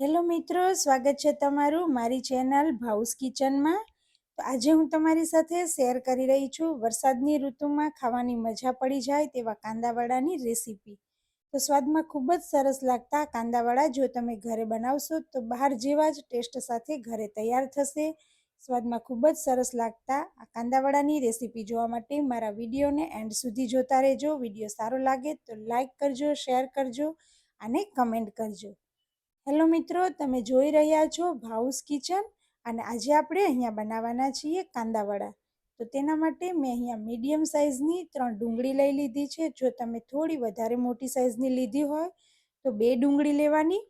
Hello મિત્રો, સ્વાગત છે તમારું મારી ચેનલ ભાઉસ કિચનમાં. તો આજે હું તમારી સાથે શેર કરી રહી છું વરસાદની ઋતુમાં ખાવાની મજા પડી જાય તેવા કાંદાવાડાની રેસીપી. તો સ્વાદમાં ખૂબ જ સરસ લાગતા કાંદાવાડા જો તમે ઘરે બનાવશો તો બહાર જેવા જ ટેસ્ટ સાથે ઘરે તૈયાર થશે. સ્વાદમાં ખૂબ જ સરસ લાગતા આ કાંદાવાડાની રેસીપી જોવા માટે મારા વિડીયોને એન્ડ સુધી જોતા રહેજો. વીડિયો સારો લાગે તો લાઈક કરજો, શેર કરજો અને કમેન્ટ કરજો. હેલો મિત્રો, તમે જોઈ રહ્યા છો ભાઉસ કિચન અને આજે આપણે અહીંયા બનાવવાના છીએ કાંદાવડા તો તેના માટે મેં અહીંયા મીડિયમ સાઇઝની ત્રણ ડુંગળી લઈ લીધી છે. જો તમે થોડી વધારે મોટી સાઇઝની લીધી હોય, તો બે ડુંગળી લેવાની.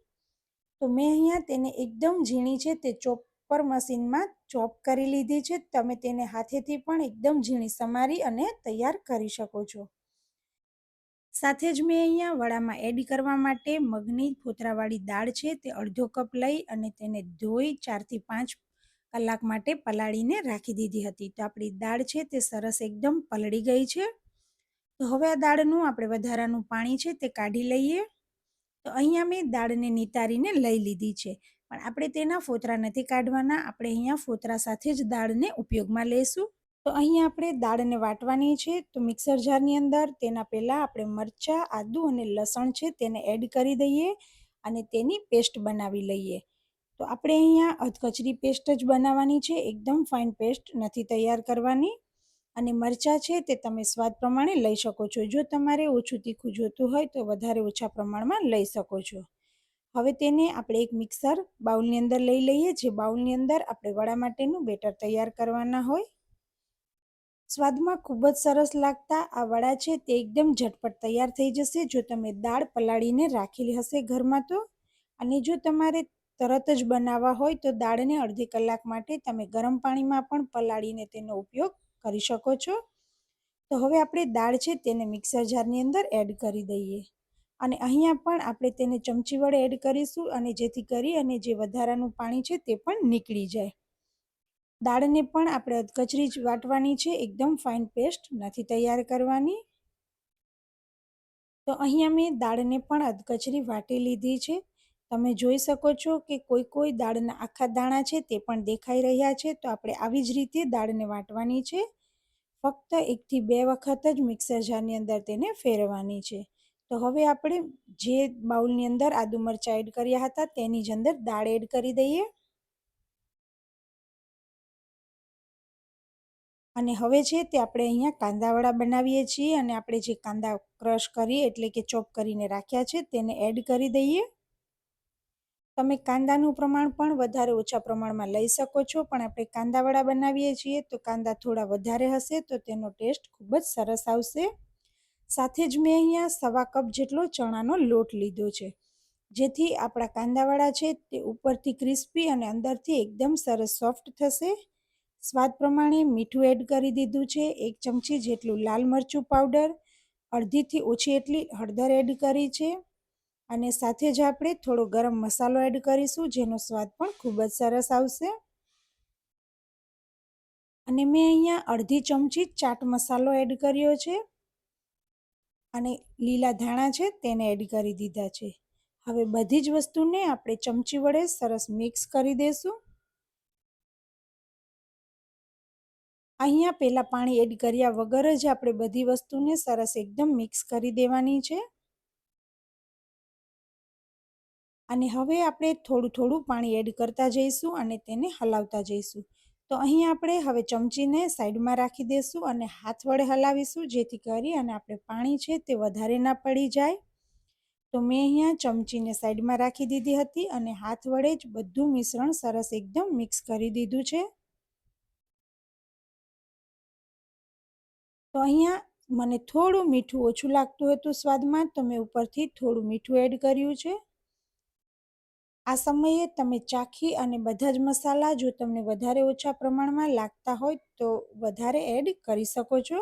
તો મેં અહીંયા તેને એકદમ ઝીણી છે તે ચોપર મશીનમાં ચોપ કરી લીધી છે. તમે તેને હાથેથી પણ એકદમ ઝીણી સમારી અને તૈયાર કરી શકો છો. સાથે જ મેં અહીંયા વડામાં એડ કરવા માટે મગની ફોતરાવાળી દાળ છે તે અડધો કપ લઈ અને તેને ધોઈ ચારથી પાંચ કલાક માટે પલાળીને રાખી દીધી હતી. તો આપણી દાળ છે તે સરસ એકદમ પલળી ગઈ છે. તો હવે આ દાળનું આપણે વધારાનું પાણી છે તે કાઢી લઈએ. તો અહીંયા મેં દાળને નિતારીને લઈ લીધી છે. પણ આપણે તેના ફોતરા નથી કાઢવાના. આપણે અહીંયા ફોતરા સાથે જ દાળને ઉપયોગમાં લઈશું. તો અહીંયા આપણે દાળને વાટવાની છે, તો મિક્સર જારની અંદર તેના પહેલાં આપણે મરચાં, આદું અને લસણ છે તેને એડ કરી દઈએ અને તેની પેસ્ટ બનાવી લઈએ. તો આપણે અહીંયા અધકચરી પેસ્ટ જ બનાવવાની છે, એકદમ ફાઇન પેસ્ટ નથી તૈયાર કરવાની. અને મરચાં છે તે તમે સ્વાદ પ્રમાણે લઈ શકો છો. જો તમારે ઓછું તીખું જોતું હોય તો વધારે ઓછા પ્રમાણમાં લઈ શકો છો. હવે તેને આપણે એક મિક્સર બાઉલની અંદર લઈ લઈએ, જે બાઉલની અંદર આપણે વડા માટેનું બેટર તૈયાર કરવાના હોય. સ્વાદમાં ખૂબ જ સરસ લાગતા આ વડા છે તે એકદમ ઝટપટ તૈયાર થઈ જશે. જો તમે દાળ પલાળીને રાખેલી હશે ઘરમાં તો, અને જો તમારે તરત જ બનાવવા હોય તો દાળને અડધી કલાક માટે તમે ગરમ પાણીમાં પણ પલાળીને તેનો ઉપયોગ કરી શકો છો. તો હવે આપણે દાળ છે તેને મિક્સર જારની અંદર એડ કરી દઈએ. અને અહીંયા પણ આપણે તેને ચમચી વડે એડ કરીશું અને જેથી કરી અને જે વધારાનું પાણી છે તે પણ નીકળી જાય. દાળને પણ આપણે અધકચરી જ વાટવાની છે. એકદમ ફાઇન પેસ્ટ નથી તૈયાર કરવાની. તો અહીંયા મેં દાળને પણ અધકચરી વાટી લીધી છે. તમે જોઈ શકો છો કે કોઈ કોઈ દાળના આખા દાણા છે તે પણ દેખાઈ રહ્યા છે. તો આપણે આવી જ રીતે દાળને વાટવાની છે. ફક્ત એકથી બે વખત જ મિક્સર જારની અંદર તેને ફેરવવાની છે. તો હવે આપણે જે બાઉલની અંદર આદુ મરચાં એડ કર્યા હતા તેની જ અંદર દાળ એડ કરી દઈએ. અને હવે છે તે આપણે અહીંયા કાંદાવડા બનાવીએ છીએ અને આપણે જે કાંદા ક્રશ કરી, એટલે કે ચોપ કરીને રાખ્યા છે, તેને એડ કરી દઈએ. તમે કાંદાનું પ્રમાણ પણ વધારે ઓછા પ્રમાણમાં લઈ શકો છો, પણ આપણે કાંદાવડા બનાવીએ છીએ, તો કાંદા થોડા વધારે હશે, તો તેનો ટેસ્ટ ખૂબ જ સરસ આવશે. સાથે જ મેં અહીંયા સવા કપ જેટલો ચણાનો લોટ લીધો છે. જેથી આપણા કાંદાવાળા છે તે ઉપરથી ક્રિસ્પી અને અંદરથી એકદમ સરસ સોફ્ટ થશે. સ્વાદ પ્રમાણે મીઠું એડ કરી દીધું છે. એક ચમચી જેટલું લાલ મરચું પાવડર, અડધીથી ઓછી એટલી હળદર એડ કરી છે. અને સાથે જ આપણે થોડો ગરમ મસાલો એડ કરીશું, જેનો સ્વાદ પણ ખૂબ જ સરસ આવશે. અને મેં અહીંયા અડધી ચમચી ચાટ મસાલો એડ કર્યો છે. અને લીલા ધાણા છે તેને એડ કરી દીધા છે. હવે બધી જ વસ્તુને આપણે ચમચી વડે સરસ મિક્સ કરી દઈશું અહીંયા પહેલાં પાણી એડ કર્યા વગર જ આપણે બધી વસ્તુને સરસ એકદમ મિક્સ કરી દેવાની છે. અને હવે આપણે થોડું થોડું પાણી એડ કરતા જઈશું અને તેને હલાવતા જઈશું. તો અહીં આપણે હવે ચમચીને સાઈડમાં રાખી દઈશું અને હાથ વડે હલાવીશું જેથી કરી અને આપણે પાણી છે તે વધારે ના પડી જાય. તો મેં અહીંયા ચમચીને સાઈડમાં રાખી દીધી હતી અને હાથ વડે જ બધું મિશ્રણ સરસ એકદમ મિક્સ કરી દીધું છે. તો અહીંયા મને થોડું મીઠું ઓછું લાગતું હતું સ્વાદમાં તો મેં ઉપરથી થોડું મીઠું એડ કર્યું છે. આ સમયે તમે ચાખી અને બધા જ મસાલા જો તમને વધારે ઓછા પ્રમાણમાં લાગતા હોય તો વધારે એડ કરી શકો છો.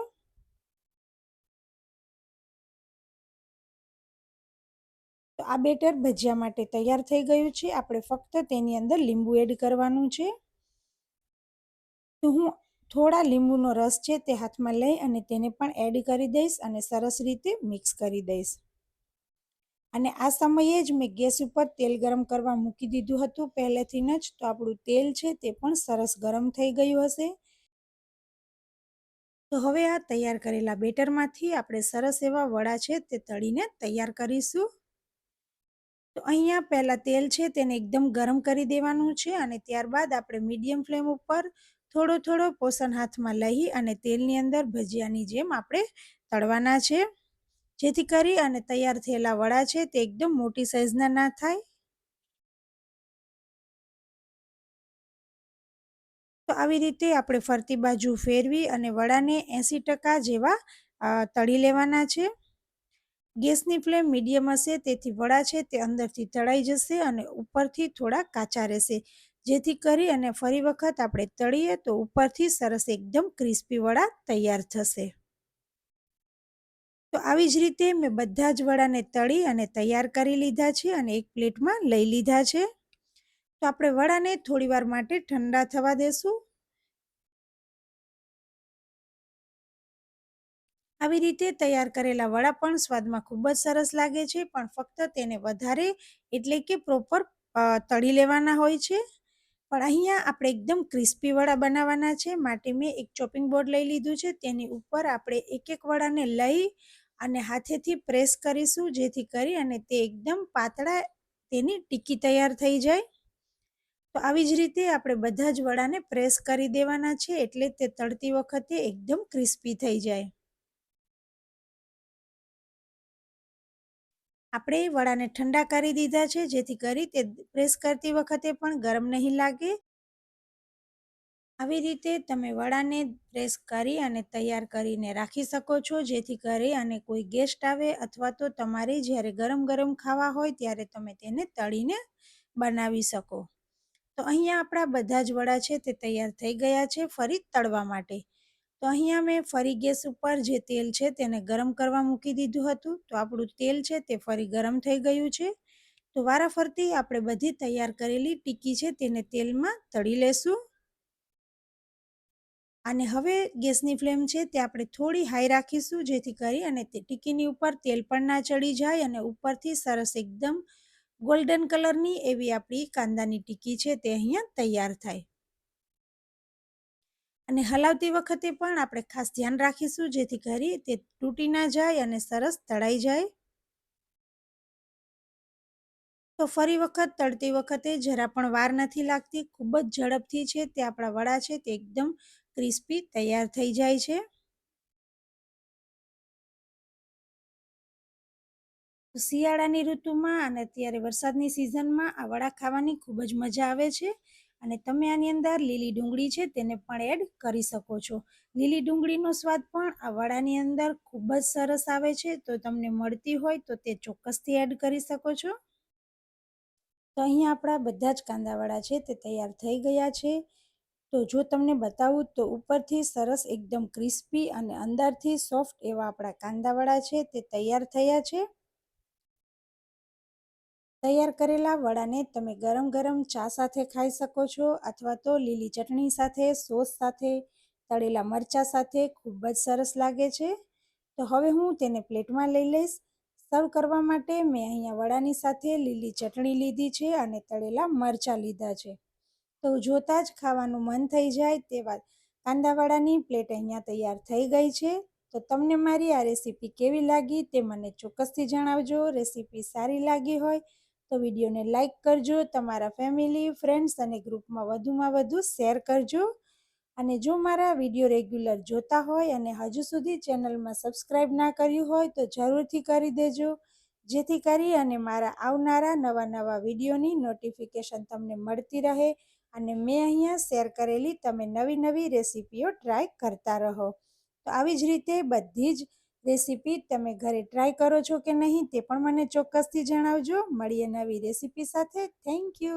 તો આ બેટર ભજીયા માટે તૈયાર થઈ ગયું છે. આપણે ફક્ત તેની અંદર લીંબુ એડ કરવાનું છે. તો હું થોડા લીંબુનો રસ છે તે હાથમાં લઈ અને તેને પણ એડ કરી દઈશ અને સરસ રીતે મિક્સ કરી દઈશ. અને આ સમયે જ મેં ગેસ ઉપર તેલ ગરમ કરવા મૂકી દીધું હતું. પહેલેથી જ તો આપણું તેલ છે તે પણ સરસ ગરમ થઈ ગયું હશે. તો હવે આ તૈયાર કરેલા બેટરમાંથી આપણે સરસ એવા વડા છે તે તળીને તૈયાર કરીશું. તો અહીંયા પહેલાં તેલ છે તેને એકદમ ગરમ કરી દેવાનું છે અને ત્યારબાદ આપણે મીડિયમ ફ્લેમ ઉપર થોડો થોડો પોષણ હાથમાં લઈ અને તેલની અંદર ભજીયાની જેમ આપણે તળવાના છે. જેથી કરી અને તૈયાર થયેલા વડા છે તે એકદમ મોટી સાઈઝના ના થાય. તો આવી રીતે આપણે ફરતી બાજુ ફેરવી અને વડાને એંસી ટકા જેવા તળી લેવાના છે. ગેસની ફ્લેમ મીડિયમ હશે, તેથી વડા છે તે અંદરથી તળાઈ જશે અને ઉપરથી થોડા કાચા રહેશે. જેથી કરી અને ફરી વખત આપણે તળીએ તો ઉપરથી સરસ એકદમ ક્રિસ્પી વડા તૈયાર થશે. તો આવી જ રીતે મેં બધા જ વડાને તળી અને તૈયાર કરી લીધા છે અને એક પ્લેટમાં લઈ લીધા છે. તો આપણે વડાને થોડીવાર માટે ઠંડા થવા દેશું. આવી રીતે તૈયાર કરેલા વડા પણ સ્વાદમાં ખૂબ જ સરસ લાગે છે, પણ ફક્ત તેને વધારે એટલે કે પ્રોપર તળી લેવાના હોય છે. પણ અહીંયા આપણે એકદમ ક્રિસ્પી વડા બનાવવાના છે. માટે મેં એક ચોપિંગ બોર્ડ લઈ લીધું છે. તેની ઉપર આપણે એક એક વડાને લઈ અને હાથેથી પ્રેસ કરીશું. જેથી કરી અને તે એકદમ પાતળા તેની ટીકી તૈયાર થઈ જાય. તો આવી જ રીતે આપણે બધા જ વડાને પ્રેસ કરી દેવાના છે. એટલે તે તળતી વખતે એકદમ ક્રિસ્પી થઈ જાય. આપણે વડાને ઠંડા કરી દીધા છે, જેથી કરી તે પ્રેસ કરતી વખતે પણ ગરમ નહીં લાગે. આવી રીતે તમે વડાને પ્રેસ કરી અને તૈયાર કરીને રાખી શકો છો, જેથી કરી અને કોઈ ગેસ્ટ આવે અથવા તો તમારે જ્યારે ગરમ ગરમ ખાવા હોય ત્યારે તમે તેને તળીને બનાવી શકો. તો અહીંયા આપણા બધા જ વડા છે, તે તૈયાર થઈ ગયા છે ફરી તળવા માટે. તો અહીંયા મેં ફરી ગેસ ઉપર જે તેલ છે તેને ગરમ કરવા મૂકી દીધું હતું. તો આપણું તેલ છે તે ફરી ગરમ થઈ ગયું છે. તો વારાફરતી આપણે બધી તૈયાર કરેલી ટીકી છે તેને તેલમાં તળી લેશું. અને હવે ગેસની ફ્લેમ છે તે આપણે થોડી હાઈ રાખીશું જેથી કરી અને તે ટીકીની ઉપર તેલ પણ ના ચડી જાય અને ઉપરથી સરસ એકદમ ગોલ્ડન કલરની એવી આપણી કાંદાની ટીકી છે તે અહીંયા તૈયાર થાય. અને હલાવતી વખતે પણ આપણે ખાસ ધ્યાન રાખીશું, જેથી કરી તે તૂટી ના જાય અને સરસ તળાઈ જાય. તો ફરી વખત તળતી વખતે જરા પણ વાર નથી લાગતી, ખૂબ જ ઝડપથી છે, તે આપણા વડા છે, તે એકદમ ક્રિસ્પી તૈયાર થઈ જાય છે. શિયાળાની ઋતુમાં અને અત્યારે વરસાદની સિઝનમાં આ વડા ખાવાની ખૂબ જ મજા આવે છે. અને તમે આની અંદર લીલી ડુંગળી છે તેને પણ એડ કરી શકો છો. લીલી ડુંગળીનો સ્વાદ પણ આ વડાની અંદર ખૂબ જ સરસ આવે છે. તો તમને મળતી હોય તો તે ચોક્કસથી એડ કરી શકો છો. તો અહીંયા આપણા બધા જ કાંદાવાળા છે તે તૈયાર થઈ ગયા છે. તો જો તમને બતાવું તો ઉપરથી સરસ એકદમ ક્રિસ્પી અને અંદરથી સોફ્ટ એવા આપણા કાંદાવાળા છે તે તૈયાર થયા છે. તૈયાર કરેલા વડાને તમે ગરમ ગરમ ચા સાથે ખાઈ શકો છો અથવા તો લીલી ચટણી સાથે, સોસ સાથે, તળેલા મરચાં સાથે ખૂબ જ સરસ લાગે છે. તો હવે હું તેને પ્લેટમાં લઈ લઈશ. સર્વ કરવા માટે મેં અહીંયા વડાની સાથે લીલી ચટણી લીધી છે અને તળેલા મરચાં લીધા છે. તો જોતાં જ ખાવાનું મન થઈ જાય તેવા કાંદાવાડાની પ્લેટ અહીંયા તૈયાર થઈ ગઈ છે. તો તમને મારી આ રેસીપી કેવી લાગી તે મને ચોક્કસથી જણાવજો. રેસીપી સારી લાગી હોય તો વિડીયોને લાઇક કરજો, તમારા ફેમિલી, ફ્રેન્ડ્સ અને ગ્રુપમાં વધુમાં વધુ શેર કરજો. અને જો મારા વીડિયો રેગ્યુલર જોતા હોય અને હજુ સુધી ચેનલમાં સબસ્ક્રાઈબ ના કર્યું હોય તો જરૂરથી કરી દેજો. જેથી કરી અને મારા આવનારા નવા નવા વિડીયોની નોટિફિકેશન તમને મળતી રહે અને મેં અહીંયા શેર કરેલી તમે નવી નવી રેસીપીઓ ટ્રાય કરતા રહો. તો આવી જ રીતે બધી જ રેસીપી તમે ઘરે ટ્રાય કરો છો કે નહીં તે પણ મને ચોક્કસથી જણાવજો. મળીએ નવી રેસીપી સાથે. Thank you